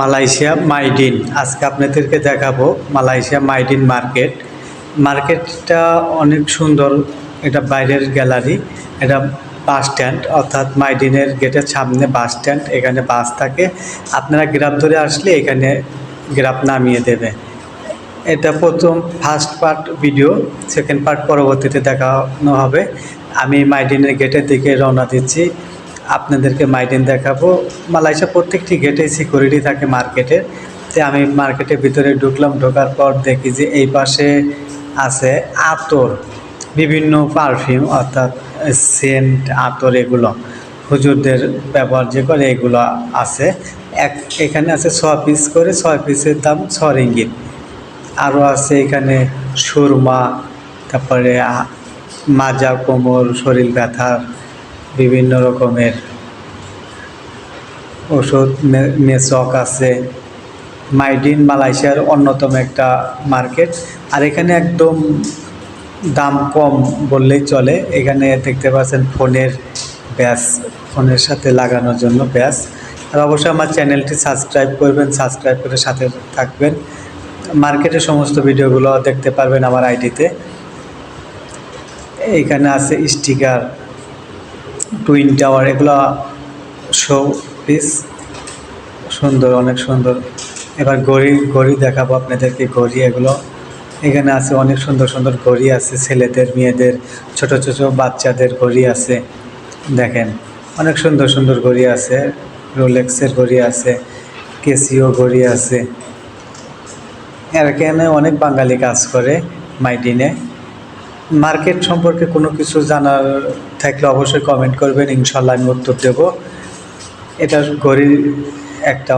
Malaysia Mydin. আজকে আপনাদেরকে দেখাবো মালয়েশিয়া মাইডিন মার্কেট। মার্কেটটা অনেক সুন্দর, এটা বাইরের গ্যালারি, এটা বাস স্ট্যান্ড, অর্থাৎ মাইডিনের গেটের সামনে বাস স্ট্যান্ড, এখানে বাস থাকে। আপনারা গ্রাফ ধরে আসলে এখানে গ্রাফ নামিয়ে দেবে। এটা প্রথম first part video, second part পরবর্তীতে দেখানো হবে। আমি মাইডিনের গেটের দিকে রওনা দিচ্ছি। আপনাদেরকে মাইডিন দেখাবো। মালয়েশিয়া প্রত্যেকটি গেটে সিকিউরিটি থাকে মার্কেটে তো আমি মার্কেটের ভিতরে ঢুকলাম, ঢোকার পর দেখি যে এই পাশে আছে আতর, বিভিন্ন পারফিউম অর্থাৎ সেন্ট আতর এগুলো। হুজুরদের ব্যবহার যে করে এগুলো আছে। এক, এখানে আছে ছ পিস করে, ছয় পিসের দাম ছ রিঙ্গিত। আরও আছে এখানে সুরমা, তারপরে মাজা কোমর, শরীর ব্যথার বিভিন্ন রকমের ওষুধ মেসক আছে। মাইডিন মালয়েশিয়ার অন্যতম একটা মার্কেট। আর এখানে একদম দাম কম বললেই চলে। এখানে দেখতে পাচ্ছেন ফোনের ব্যাস, ফোনের সাথে লাগানোর জন্য ব্যাস। আর অবশ্যই আমার চ্যানেলটি সাবস্ক্রাইব করবেন, সাবস্ক্রাইব করে সাথে থাকবেন। মার্কেটের সমস্ত ভিডিওগুলো দেখতে পারবেন আমার আইডিতে। এইখানে আছে স্টিকার। টুইন টাওয়ার, এগুলো শো পিস সুন্দর, অনেক সুন্দর। এবার ঘড়ি ঘড়ি দেখাবো আপনাদেরকে ঘড়ি এগুলো। এখানে আছে অনেক সুন্দর সুন্দর ঘড়ি আছে, ছেলেদের, মেয়েদের, ছোট ছোট বাচ্চাদের ঘড়ি আছে। দেখেন, অনেক সুন্দর সুন্দর ঘড়ি আছে। রোলেক্সের ঘড়ি আছে কেসিও ঘড়ি আছে। আর এখানে অনেক বাঙালি কাজ করে, মাইডিনে। মার্কেট সম্পর্কে কোনো কিছু জানার থাকলে অবশ্যই কমেন্ট করবেন, ইনশাল্লাহ আমি উত্তর দেব। এটা ঘড়ির একটা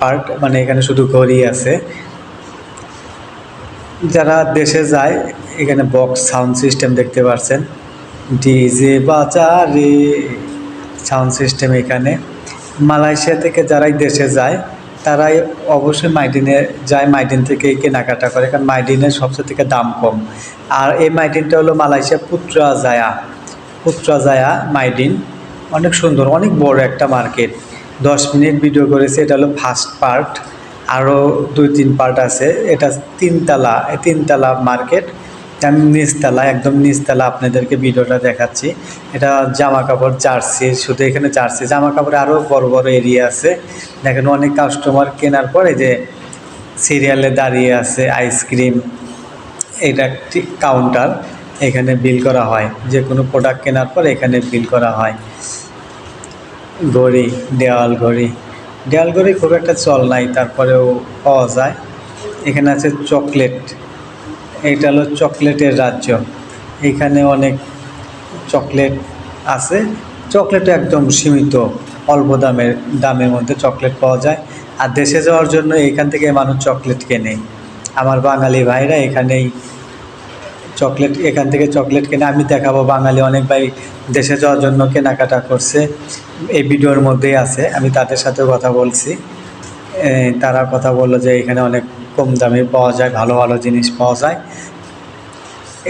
পার্ট মানে এখানে শুধু ঘড়ি আছে। যারা দেশে যায়, এখানে বক্স সাউন্ড সিস্টেম দেখতে পাচ্ছেন ডিজে বাজারে সাউন্ড সিস্টেম এখানে। মালয়েশিয়া থেকে যারাই দেশে যায় তারাই অবশ্যই মাইডিনে যায় মাইডিন থেকে কেনাকাটা করে, কারণ মাইডিনের সবচেয়ে থেকে দাম কম। আর এই মাইডিনটা হলো মালয়েশিয়া পুত্রা জায়া পুত্রা জায়া মাইডিন অনেক সুন্দর, অনেক বড় একটা মার্কেট। দশ মিনিট ভিডিও করেছে, এটা হলো ফার্স্ট পার্ট। আরও দুই, তিন পার্ট আছে। এটা তিনতলা তিনতলা মার্কেট। আমি নিচতলা, একদম নিচতলা আপনাদেরকে ভিডিওটা দেখাচ্ছি। এটা জামা কাপড় জার্সি, শুধু এখানে জার্সি। জামা কাপড় আরও বড় বড় এরিয়া আছে। দেখেন অনেক কাস্টমার কেনার পরে যে সিরিয়ালে দাঁড়িয়ে আছে আইসক্রিম এটা একটি কাউন্টার এখানে বিল করা হয়। যে কোনো প্রোডাক্ট কেনার পর এখানে বিল করা হয়। ঘড়ি, দেওয়াল ঘড়ি। দেওয়াল ঘড়ি খুব একটা চল নাই, তারপরেও পাওয়া যায়। এখানে আছে চকলেট এইটা হলো চকলেটের রাজ্য। এখানে অনেক চকলেট আছে। চকলেট একদম সীমিত, অল্প দামের দামের মধ্যে চকলেট পাওয়া যায়। আর দেশে যাওয়ার জন্য এখান থেকে মানুষ চকলেট কেনে। আমার বাঙালি ভাইরা এখানেই চকলেট, এখান থেকে চকলেট কেনে। আমি দেখাবো, বাঙালি অনেক ভাই দেশে যাওয়ার জন্য কেনাকাটা করছে। এই ভিডিওর মধ্যেই আছে, আমি তাদের সাথেও কথা বলছি। তারা কথা বলল যে এখানে অনেক কম দামে পাওয়া যায়, ভালো ভালো জিনিস পাওয়া যায়।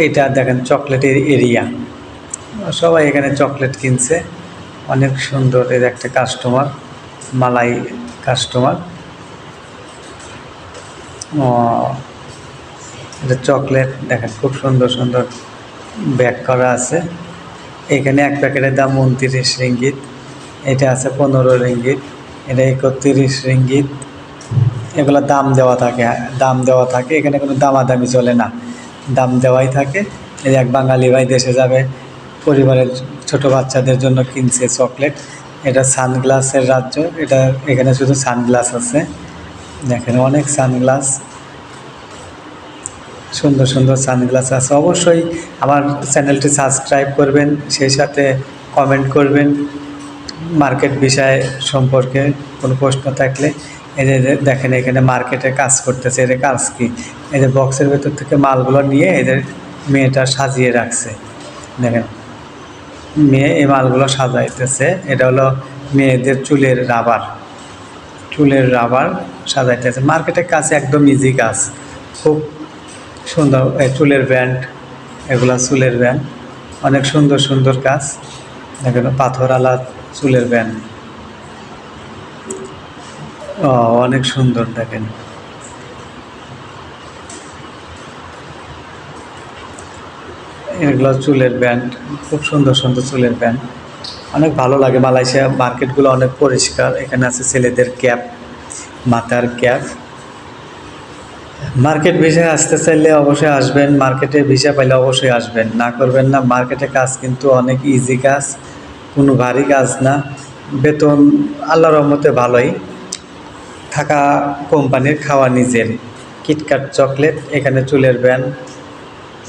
এটা দেখেন চকলেটের এরিয়া। সবাই এখানে চকলেট কিনছে। অনেক সুন্দর এর একটা কাস্টমার মালাই কাস্টমার ও, এটা চকলেট, দেখেন খুব সুন্দর সুন্দর ব্যাগ করা আছে। এখানে এক প্যাকেটের দাম উনত্রিশ রিঙ্গিত। এটা আছে পনেরো রিঙ্গিত। এটা একত্রিশ রিঙ্গিত। এগুলো দাম দেওয়া থাকে, দাম দেওয়া থাকে, এখানে কোনো দামাদামি চলে না। দাম দেওয়াই থাকে, এই এক বাঙালি ভাই দেশে যাবে, পরিবারের ছোট বাচ্চাদের জন্য কিনছে চকলেট, এটা সানগ্লাসের রাজ্য, এটা এখানে শুধু সানগ্লাস আছে দেখেন অনেক সানগ্লাস, সুন্দর সুন্দর সানগ্লাস আছে। অবশ্যই আমার চ্যানেলটি সাবস্ক্রাইব করবেন, সেই সাথে কমেন্ট করবেন, মার্কেট বিষয় সম্পর্কে কোনো প্রশ্ন থাকলে যে দেখেন এখানে মার্কেটে কাজ করতেছে, এদের কাজ কি? এদের বক্সের ভেতর থেকে মালগুলো নিয়ে এদের মেয়েটা সাজিয়ে রাখছে। দেখেন, মেয়ে এই মালগুলো সাজাইতেছে। এটা হলো মেয়েদের চুলের রাবার। চুলের রাবার সাজাইতেছে। মার্কেটের কাজ একদম ইজি কাজ। খুব সুন্দর চুলের ব্যান্ড, এগুলো চুলের ব্যান্ড। অনেক সুন্দর সুন্দর কাজ। দেখেন, পাথর আলা চুলের ব্যান্ড। অনেক সুন্দর দেখেন। এগুলো চুলের ব্যান্ড খুব সুন্দর সুন্দর চুলের ব্যান্ড অনেক ভালো লাগে মালয়েশিয়া মার্কেটগুলো অনেক পরিষ্কার। এখানে আছে ছেলেদের ক্যাপ, মাথার ক্যাপ। মার্কেট ভিসা আসতে চাইলে অবশ্যই আসবেন। মার্কেটে ভিসা পাইলে অবশ্যই আসবেন। না করবেন না, মার্কেটে কাজ কিন্তু অনেক ইজি কাজ, কোনো ভারী কাজ না। বেতন আল্লাহর রহমতে ভালোই। থাকা কোম্পানির খাওয়া নিজের। কিটকাট চকলেট, এখানে চুলের ব্যান্ড,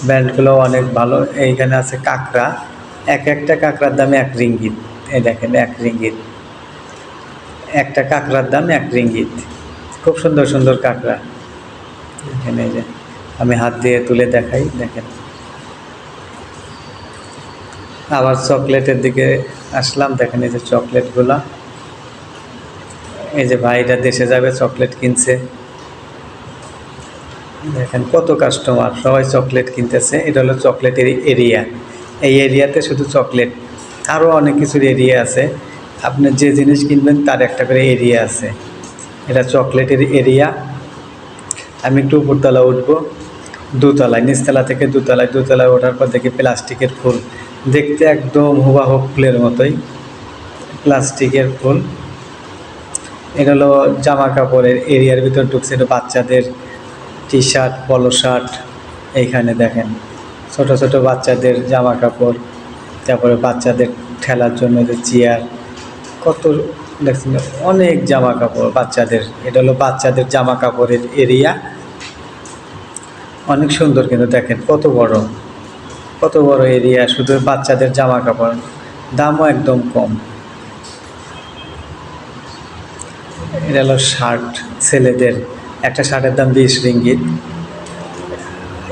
ব্যান্ডগুলো অনেক ভালো। এইখানে আছে কাঁকড়া। এক একটা কাঁকড়ার দাম এক রিঙ্গিত। এই দেখেন, এক রিঙ্গিত। একটা কাঁকড়ার দাম এক রিঙ্গিত। খুব সুন্দর সুন্দর কাঁকড়া। এখানে যে, আমি হাত দিয়ে তুলে দেখাই, দেখেন। আবার চকলেটের দিকে আসলাম, দেখেন এই যে চকলেটগুলা। এই যে ভাইটা দেশে যাবে চকলেট কিনছে। দেখেন কত কাস্টমার সবাই চকলেট কিনতেছে। এটা হলো চকলেটের এরিয়া এই এরিয়াতে শুধু চকলেট আরও অনেক কিছুর এরিয়া আছে। আপনি যে জিনিস কিনবেন, তার একটা করে এরিয়া আছে। এটা চকলেটের এরিয়া আমি একটু উপরতলা উঠবো। দুতলায়, নিচতলা থেকে দুতলায় দুতলায় ওঠার পর দেখি প্লাস্টিকের ফুল। দেখতে একদম হুবাহুব ফুলের মতোই। প্লাস্টিকের ফুল। এটা হলো জামা কাপড়ের এরিয়ার ভিতর ঢুকছে, এটা বাচ্চাদের টি শার্ট পলো শার্ট এইখানে দেখেন। ছোট ছোট বাচ্চাদের জামা কাপড়, তারপরে বাচ্চাদের ঠেলার জন্য যে চেয়ার কত দেখছেন, অনেক জামা কাপড় বাচ্চাদের। এটা হলো বাচ্চাদের জামা কাপড়ের এরিয়া অনেক সুন্দর কিন্তু দেখেন, কত বড়। কত বড় এরিয়া শুধু বাচ্চাদের জামা কাপড়। দামও একদম কম। এটা হলো শার্ট ছেলেদের। একটা শার্টের দাম বিশ রিঙ্গিত।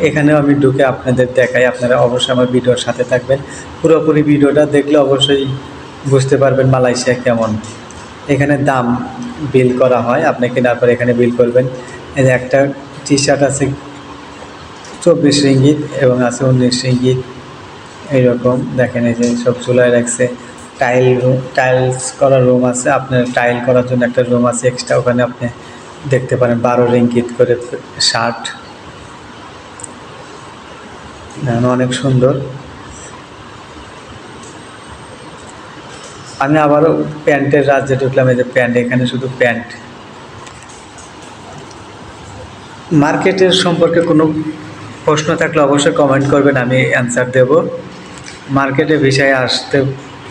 এখানেও আমি ঢুকে আপনাদের দেখাই, আপনারা অবশ্যই আমার ভিডিওর সাথে থাকবেন। পুরোপুরি ভিডিওটা দেখলে অবশ্যই বুঝতে পারবেন মালয়েশিয়া কেমন। এখানে দাম বিল করা হয়, আপনি কেনার পর এখানে বিল করবেন। এই একটা টি শার্ট আছে চব্বিশ রিঙ্গিত এবং আছে উনিশ রিঙ্গিত। এইরকম, দেখেন এই যে সব চুলায় রাখছে। টাইল রুম টাইলস করা রুম আছে। আপনার টাইল করার জন্য একটা রুম আছে এক্সট্রা ওখানে আপনি দেখতে পারেন বারো রিঙ্গিত করে শার্ট অনেক সুন্দর। আমি আবারও প্যান্টের রাজ্যে ঢুকলাম এই যে প্যান্ট, এখানে শুধু প্যান্ট। মার্কেটের সম্পর্কে কোনো প্রশ্ন থাকলে অবশ্যই কমেন্ট করবেন, আমি অ্যান্সার দেব। মার্কেটে বিষয়ে আসতে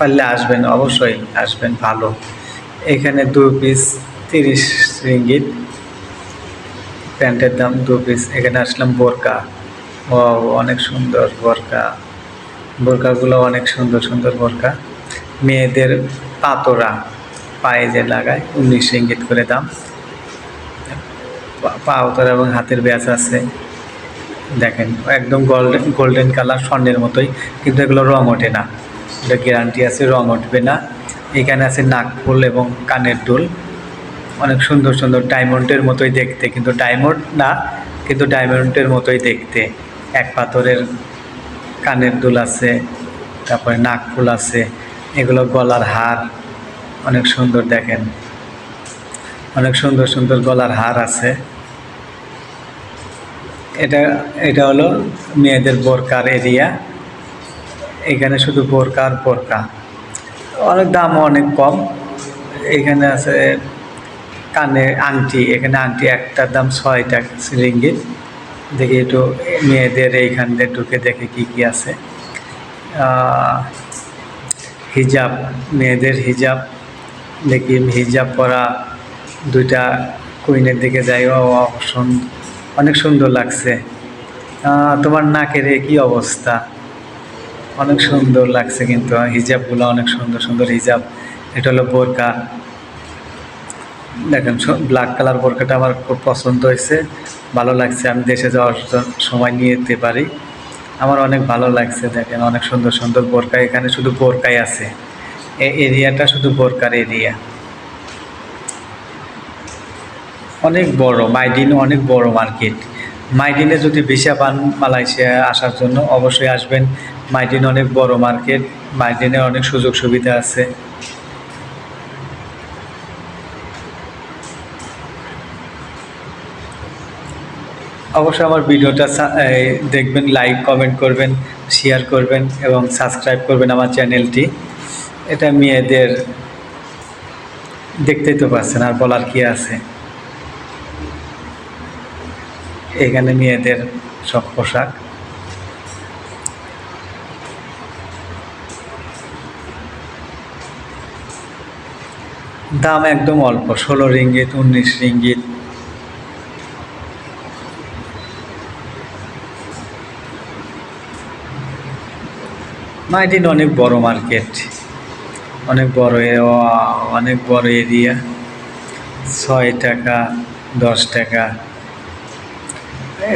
পারলে আসবেন, অবশ্যই আসবেন, ভালো। এখানে দু পিস তিরিশ রিঙ্গিত। প্যান্টের দাম দু পিস এখানে আসলাম বোরকা। ও অনেক সুন্দর বোরকা। বোরকাগুলো অনেক সুন্দর সুন্দর বোরকা। মেয়েদের পাতোরা পায়ে যে লাগায়, উনিশ রিঙ্গিত করে দাম। পাওতরা এবং হাতের ব্যাচ আছে। দেখেন, একদম গোল্ডেন গোল্ডেন কালার, স্বর্ণের মতোই। কিন্তু এগুলো রং ওঠে না। এটা গ্যারান্টি আছে, রং উঠবে না। এখানে আছে নাকফুল এবং কানের দুল। অনেক সুন্দর সুন্দর ডায়মন্ডের মতোই দেখতে, কিন্তু ডায়মন্ড না, কিন্তু ডায়মন্ডের মতোই দেখতে। এক পাথরের কানের দুল আছে, তারপরে নাকফুল আছে, এগুলো গলার হার অনেক সুন্দর দেখেন। অনেক সুন্দর সুন্দর গলার হার আছে। এটা এটা হলো মেয়েদের বোরকার এরিয়া। এখানে শুধু বোরকা আর বোরকা অনেক দামও অনেক কম। এখানে আছে কানে আংটি, এখানে আংটি একটার দাম ছয় টাকা রিঙ্গিত দেখি একটু মেয়েদের এইখান দিয়ে ঢুকে দেখে কি কি আছে। হিজাব, মেয়েদের হিজাব। দেখি হিজাব পরা দুইটা কুইনের দিকে যাই অনেক সুন্দর লাগছে। তোমার নাকের কি অবস্থা? অনেক সুন্দর লাগছে কিন্তু হিজাবগুলো অনেক সুন্দর সুন্দর হিজাব। এটা হলো বোরকা। দেখেন ব্ল্যাক কালার বোরকাটা আমার খুব পছন্দ হয়েছে। ভালো লাগছে, আমি দেশে যাওয়ার সময় নিয়ে যেতে পারি। আমার অনেক ভালো লাগছে, দেখেন, অনেক সুন্দর সুন্দর বোরকা। এখানে শুধু বোরকাই আছে। এই এরিয়াটা শুধু বোরকার এরিয়া। অনেক বড় মাইডিন অনেক বড় মার্কেট। মাইডিনে যদি ভিসা পান মালয়েশিয়া আসার জন্য, অবশ্যই আসবেন। মাইটিন অনেক বড় মার্কেট মাইটিনে অনেক সুযোগ সুবিধা আছে। অবশ্যই আমার ভিডিওটা দেখবেন লাইক কমেন্ট করবেন শেয়ার করবেন এবং সাবস্ক্রাইব করবেন আমার চ্যানেলটি এটা মেয়েদের দেখতেই তো পাচ্ছেন, আর বলার কি আছে? এখানে মেয়েদের সব পোশাক। দাম একদম অল্প, ষোলো রিঙ্গিত, উনিশ রিঙ্গিত। মাইডিন অনেক বড় মার্কেট, অনেক বড় অনেক বড় এরিয়া, ছয় টাকা, দশ টাকা।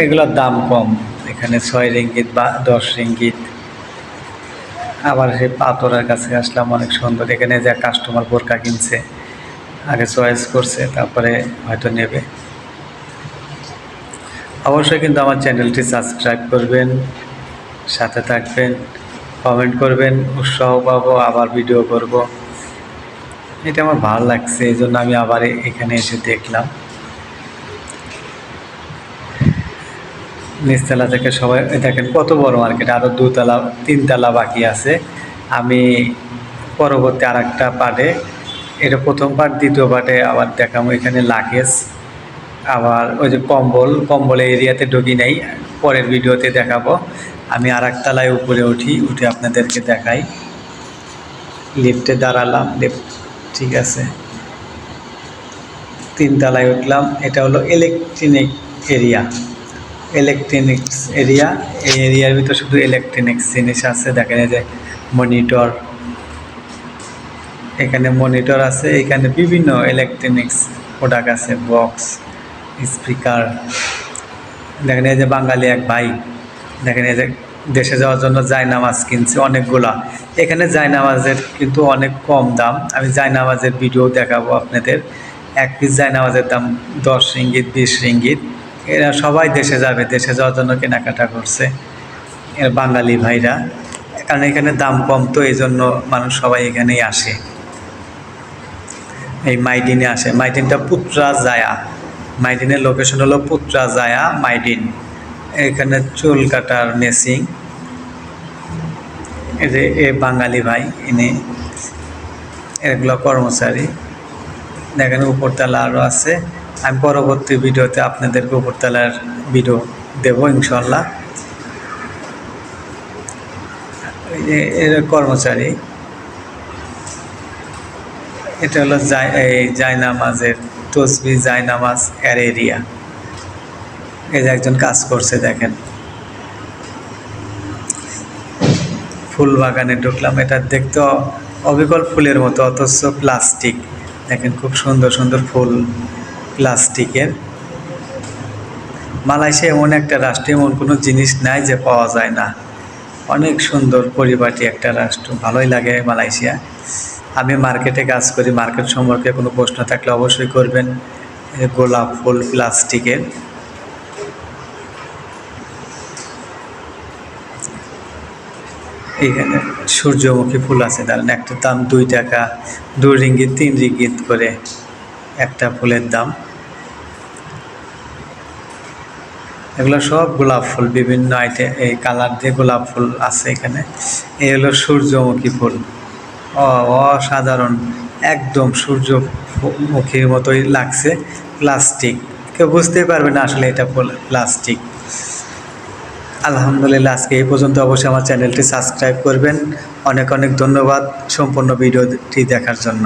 এগুলোর দাম কম, এখানে ছয় রিঙ্গিত বা দশ রিঙ্গিত। আবার সেই পাথরের কাছে আসলাম, অনেক সুন্দর, এখানে যা কাস্টমার বোরকা কিনছে। আগে চয়েস করছে, তারপরে হয়তো নেবে। অবশ্যই কিন্তু আমার চ্যানেলটি সাবস্ক্রাইব করবেন, সাথে থাকবেন, কমেন্ট করবেন, উৎসাহ পাবো, আবার ভিডিও করব। এটা আমার ভালো লাগছে, এই জন্য আমি আবার এখানে এসে দেখলাম। নিচতলা থেকে সবাই দেখেন কত বড় মার্কেট আরও দুতলা, তিনতলা বাকি আছে। আমি পরবর্তী আর একটা পার্টে এটা প্রথম পার্ট দ্বিতীয় পার্টে আবার দেখাবো এখানে লাগেজ আবার ওই যে কম্বল কম্বলের এরিয়াতে ঢুকি নেই, পরের ভিডিওতে দেখাবো। আমি আর একতলায় উপরে উঠি, উঠে আপনাদেরকে দেখাই। লিফটে দাঁড়ালাম লিফট ঠিক আছে। তিনতলায় উঠলাম, এটা হলো ইলেকট্রনিক এরিয়া ইলেকট্রনিক্স এরিয়া এই এরিয়ার ভিতরে শুধু ইলেকট্রনিক্স জিনিস আছে দেখেন এই যে মনিটর এখানে মনিটর আছে, এখানে বিভিন্ন ইলেকট্রনিক্স প্রোডাক্ট আছে বক্স স্পিকার দেখেন এই যে বাঙালি এক ভাই, দেখেন এই যে দেশে যাওয়ার জন্য জায়নামাজ কিনছে অনেকগুলা। এখানে জায়নামাজের কিন্তু অনেক কম দাম। আমি জায়নামাজের ভিডিও দেখাবো আপনাদের। এক পিস জায়নামাজের দাম দশ রিঙ্গিত, বিশ রিঙ্গিত। এরা সবাই দেশে যাবে, দেশে যাওয়ার জন্য কেনাকাটা করছে এর বাঙালি ভাইরা। কারণ এখানে দাম কম, তো এই জন্য মানুষ সবাই এখানেই আসে। এই মাইডিনে আসে। মাইডিনটা পুত্রা জায়া। মাইডিনের লোকেশন হলো পুত্রা জায়া মাইডিন। এখানে চুল কাটার মেসিং এই যে এ বাঙালি ভাই, ইনি এগুলো কর্মচারী। দেখেন উপরতলা আরও আছে। আমি পরবর্তী ভিডিওতে আপনাদেরকে উপরতলার ভিডিও দেবো ইনশাল্লাহ। এর কর্মচারী। এটা হলো এই জায়নামাজের তসবি, জায়নামাজ এর এরিয়া এই যে একজন কাজ করছে, দেখেন। ফুল বাগানে ঢুকলাম, এটা দেখতে অবিকল ফুলের মতো, অথচ প্লাস্টিক। দেখেন খুব সুন্দর সুন্দর ফুল প্লাস্টিকের। মালয়েশিয়া এমন একটা রাষ্ট্র, এমন কোনো জিনিস নাই যে পাওয়া যায় না। অনেক সুন্দর পরিপাটি একটা রাষ্ট্র, ভালোই লাগে মালয়েশিয়া। আমি মার্কেটে কাজ করি মার্কেট সম্পর্কে কোনো প্রশ্ন থাকলে অবশ্যই করবেন গোলাপ ফুল প্লাস্টিকের এখানে সূর্যমুখী ফুল আছে দাঁড়ান একটা দাম দুই টাকা দুই রিঙ্গিত, তিন রিঙ্গিত করে একটা ফুলের দাম। এগুলো সব গোলাপ ফুল, বিভিন্ন আইটে এই কালার দিয়ে গোলাপ ফুল আছে এখানে। এই হলো সূর্যমুখী ফুল। অসাধারণ। একদম সূর্য সূর্যমুখীর মতোই লাগছে প্লাস্টিক। কেউ বুঝতেই পারবে না আসলে এটা প্লাস্টিক। আলহামদুলিল্লাহ, আজকে এই পর্যন্ত অবশ্যই আমার চ্যানেলটি সাবস্ক্রাইব করবেন। অনেক অনেক ধন্যবাদ সম্পূর্ণ ভিডিওটি দেখার জন্য।